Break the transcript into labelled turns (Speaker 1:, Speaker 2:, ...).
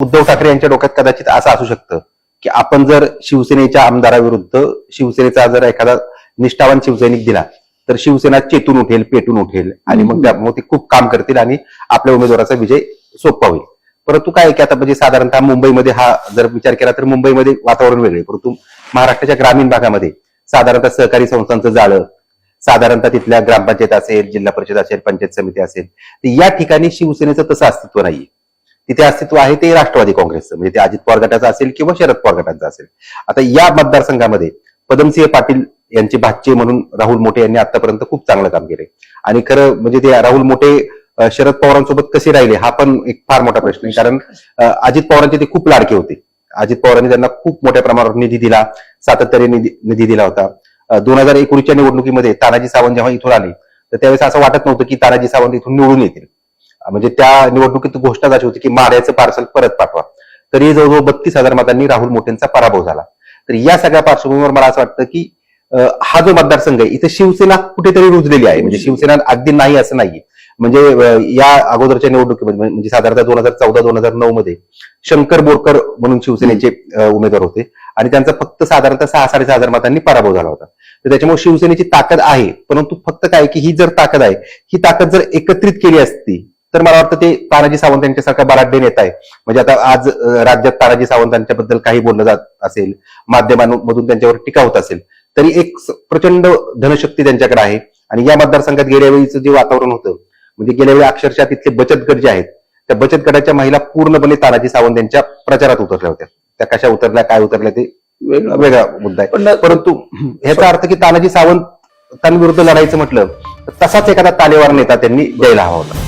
Speaker 1: उद्धव ठाकरे यांच्या डोक्यात कदाचित असं असू शकतं की आपण जर शिवसेनेच्या आमदाराविरुद्ध शिवसेनेचा जर एखादा निष्ठावान शिवसैनिक दिला तर शिवसेना चेतून उठेल पेटून उठेल आणि मग त्या- मग ते खूप काम करतील आणि आपल्या उमेदवाराचा विजय सोपा होईल. परंतु काय की आता म्हणजे साधारणतः मुंबईमध्ये हा जर विचार केला तर मुंबईमध्ये वातावरण वेगळे. परंतु महाराष्ट्राच्या ग्रामीण भागामध्ये साधारणतः सहकारी संस्थांचं जाळं साधारणतः तिथल्या ग्रामपंचायत असेल जिल्हा परिषद असेल पंचायत समिती असेल तर या ठिकाणी शिवसेनेचं तसं अस्तित्व नाहीये. तिथे अस्तित्व आहे ते राष्ट्रवादी काँग्रेसचं म्हणजे ते अजित पवार गटाचं असेल किंवा शरद पवार गटाचं असेल. आता या मतदारसंघामध्ये पदमसिंह पाटील यांचे भाचे म्हणून राहुल मोठे यांनी आतापर्यंत खूप चांगलं काम केलंय. आणि खरं म्हणजे ते राहुल मोठे शरद पवारांसोबत कसे राहिले हा पण एक फार मोठा प्रश्न आहे. कारण अजित पवारांचे ते खूप लाडके होते. अजित पवारांनी त्यांना खूप मोठ्या प्रमाणावर निधी दिला सातत्याने निधी निधी दिला होता. दोन हजार एकोणीसच्या निवडणुकीमध्ये तानाजी सावंत जेव्हा इथून आले तर त्यावेळेस असं वाटत नव्हतं की तानाजी सावंत इथून निवडून येतील. म्हणजे त्या निवडणुकीत घोषणा अशी होती की माड्याचं पार्सल परत पाठवा. तरी जवळजवळ बत्तीस हजार मतांनी राहुल मोठेंचा पराभव झाला. तर या सगळ्या पार्श्वभूमीवर मला असं वाटतं की हा जो मतदारसंघ आहे इथे शिवसेना कुठेतरी रुजलेली आहे. म्हणजे शिवसेना अगदी नाही असं नाही म्हणजे या अगोदरच्या निवडणुकीमध्ये म्हणजे, म्हणजे साधारणतः दोन हजार चौदा दोन हजार नऊ मध्ये शंकर बोरकर म्हणून शिवसेनेचे उमेदवार होते. आणि त्यांचा फक्त साधारणतः सहा साडेसहा हजार मतांनी पराभव झाला होता. तर त्याच्यामुळे शिवसेनेची ताकद आहे. परंतु फक्त काय की ही जर ताकद आहे ही ताकद जर एकत्रित केली असती तर मला वाटतं ते तानाजी सावंत यांच्यासारखा बराडे नेता आहे. म्हणजे आता आज राज्यात तानाजी सावंत यांच्याबद्दल काही बोललं जात असेल माध्यमांमधून त्यांच्यावर टीका होत असेल तरी एक प्रचंड धनशक्ती त्यांच्याकडे आहे. आणि या मतदारसंघात गेल्या वेळीचं जे वातावरण होतं म्हणजे गेल्या वेळी अक्षरशः तिथले बचत गट जे आहेत त्या बचत गटाच्या महिला पूर्णपणे तानाजी सावंत यांच्या प्रचारात उतरल्या होत्या. त्या कशा उतरल्या काय उतरल्या ते
Speaker 2: वेगळं
Speaker 1: वेगळा मुद्दा आहे.
Speaker 2: पण
Speaker 1: परंतु ह्याचा अर्थ की तानाजी सावंतांविरुद्ध लढायचं म्हटलं तसाच एखादा तालेवार नेता त्यांनी द्यायला हवा होता.